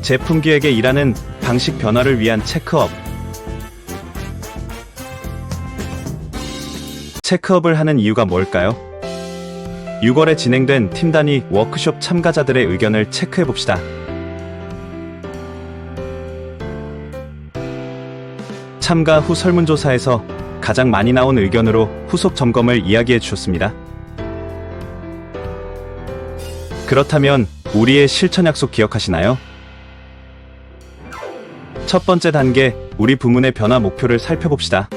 제품 기획에 일하는 방식 변화를 위한 체크업. 체크업을 하는 이유가 뭘까요? 6월에 진행된 팀 단위 워크숍 참가자들의 의견을 체크해 봅시다. 참가 후 설문조사에서 가장 많이 나온 의견으로 후속 점검을 이야기해 주셨습니다. 그렇다면 우리의 실천 약속 기억하시나요? 첫 번째 단계, 우리 부문의 변화 목표를 살펴봅시다.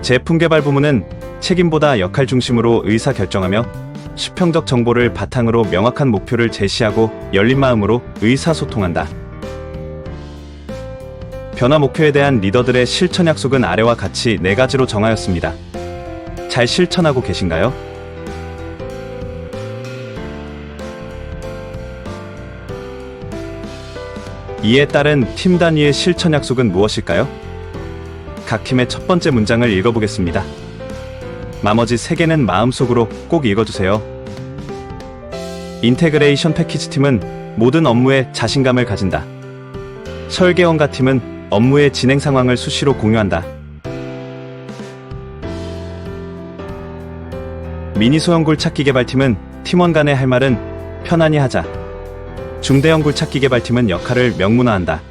제품 개발 부문은 책임보다 역할 중심으로 의사 결정하며 수평적 정보를 바탕으로 명확한 목표를 제시하고 열린 마음으로 의사소통한다. 변화 목표에 대한 리더들의 실천 약속은 아래와 같이 네 가지로 정하였습니다. 잘 실천하고 계신가요? 이에 따른 팀 단위의 실천 약속은 무엇일까요? 각 팀의 첫 번째 문장을 읽어보겠습니다. 나머지 세 개는 마음속으로 꼭 읽어주세요. 인테그레이션 패키지 팀은 모든 업무에 자신감을 가진다. 설계원가 팀은 업무의 진행 상황을 수시로 공유한다. 미니 소형 굴착기 개발팀은 팀원 간의 할 말은 편안히 하자. 중대형 굴착기 개발팀은 역할을 명문화한다.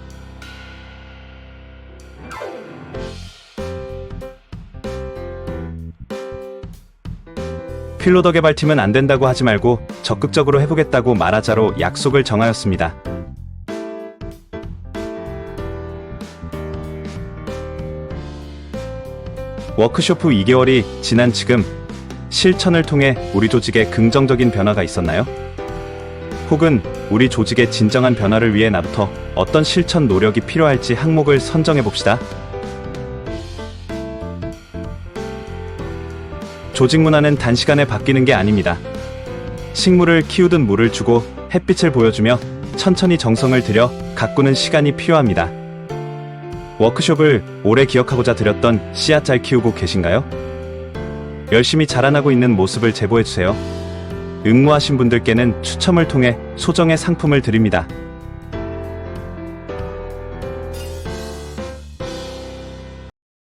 필로더 개발팀은 안 된다고 하지 말고 적극적으로 해보겠다고 말하자로 약속을 정하였습니다. 워크숍 후 2개월이 지난 지금 실천을 통해 우리 조직에 긍정적인 변화가 있었나요? 혹은 우리 조직의 진정한 변화를 위해 나부터 어떤 실천 노력이 필요할지 항목을 선정해 봅시다. 조직 문화는 단시간에 바뀌는 게 아닙니다. 식물을 키우듯 물을 주고 햇빛을 보여주며 천천히 정성을 들여 가꾸는 시간이 필요합니다. 워크숍을 오래 기억하고자 드렸던 씨앗 잘 키우고 계신가요? 열심히 자라나고 있는 모습을 제보해주세요. 응모하신 분들께는 추첨을 통해 소정의 상품을 드립니다.